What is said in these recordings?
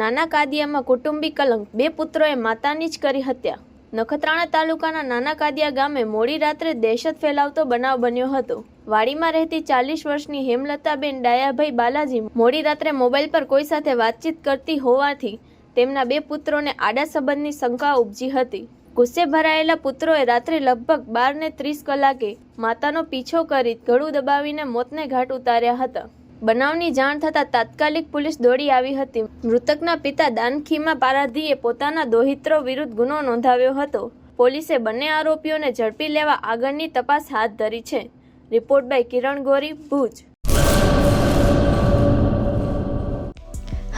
નાના કાદિયામાં કુટુંબી કલંક. બે પુત્રોએ માતાની જ કરી હત્યા. નખત્રાણા તાલુકાના નાના કાદિયા ગામે મોડી રાત્રે દહેશત ફેલાવતો બનાવ બન્યો હતો. વાડીમાં રહેતી ચાલીસ વર્ષની હેમલતાબેન ડાયાભાઈ બાલાજી મોડી રાત્રે મોબાઈલ પર કોઈ સાથે વાતચીત કરતી હોવાથી તેમના બે પુત્રોને આડા સંબંધની શંકા ઉપજી હતી. ગુસ્સે ભરાયેલા પુત્રોએ રાત્રે લગભગ બાર ને ત્રીસ કલાકે માતાનો પીછો કરી ગળું દબાવીને મોતને ઘાટ ઉતાર્યા હતા. બનાવની જાણ થતાં તાત્કાલિક પોલીસ દોડી આવી હતી. મૃતકના પિતા દાનખીમા પારાધીએ પોતાના દોહિત્રો વિરુદ્ધ ગુનો નોંધાવ્યો હતો. પોલીસે બંને આરોપીઓને ઝડપી લેવા આગળની તપાસ હાથ ધરી છે. Report by Kiran Gori, Bhuj.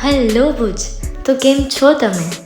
Hello, Bhuj. તો કેમ છો તમે?